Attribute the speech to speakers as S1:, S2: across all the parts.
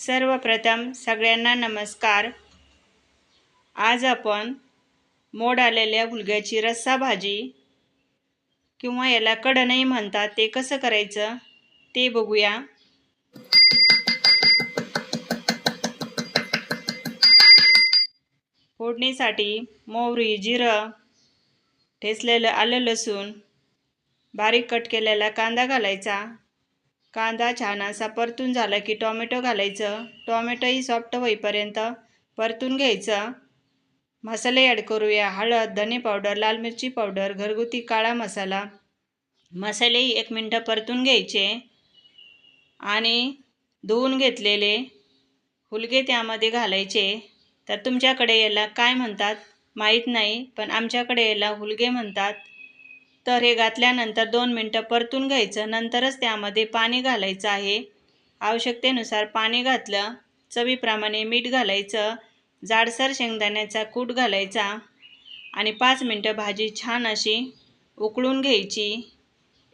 S1: सर्वप्रथम सगळ्यांना नमस्कार. आज आपण मोड आलेल्या गुलग्याची रस्सा भाजी किंवा याला कडणही म्हणतात ते कसं करायचं ते बघूया. फोडणीसाठी मोहरी जिरं ठेचलेलं आलं लसूण बारीक कट केलेला कांदा घालायचा. कांदा छान असा परतून झाला की टॉमॅटो घालायचं. टॉमॅटोही सॉफ्ट होईपर्यंत परतून घ्यायचं. मसाले ॲड करूया. हळद धने पावडर लाल मिरची पावडर घरगुती काळा मसाला. मसालेही एक मिनटं परतून घ्यायचे. आणि धुवून घेतलेले हुलगे त्यामध्ये घालायचे. तर तुमच्याकडे याला काय म्हणतात? माहीत नाही पण आमच्याकडे याला हुलगे म्हणतात. तर हे घातल्यानंतर दोन मिनटं परतून घ्यायचं. नंतरच त्यामध्ये पाणी घालायचं आहे. आवश्यकतेनुसार पाणी घातलं. चवीप्रमाणे मीठ घालायचं. जाडसर शेंगदाण्याचा कूट घालायचा. आणि पाच मिनटं भाजी छान अशी उकळून घ्यायची.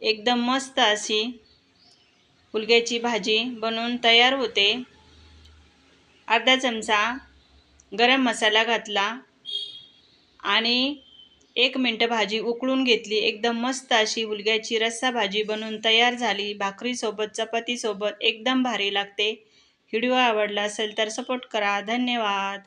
S1: एकदम मस्त अशी फुलग्याची भाजी बनवून तयार होते. अर्धा चमचा गरम मसाला घातला. आणि एक मिनटं भाजी उकळून घेतली. एकदम मस्त अशी उलग्याची रस्सा भाजी बनवून तयार झाली. भाकरीसोबत चपातीसोबत एकदम भारी लागते. व्हिडिओ आवडला असेल तर सपोर्ट करा. धन्यवाद.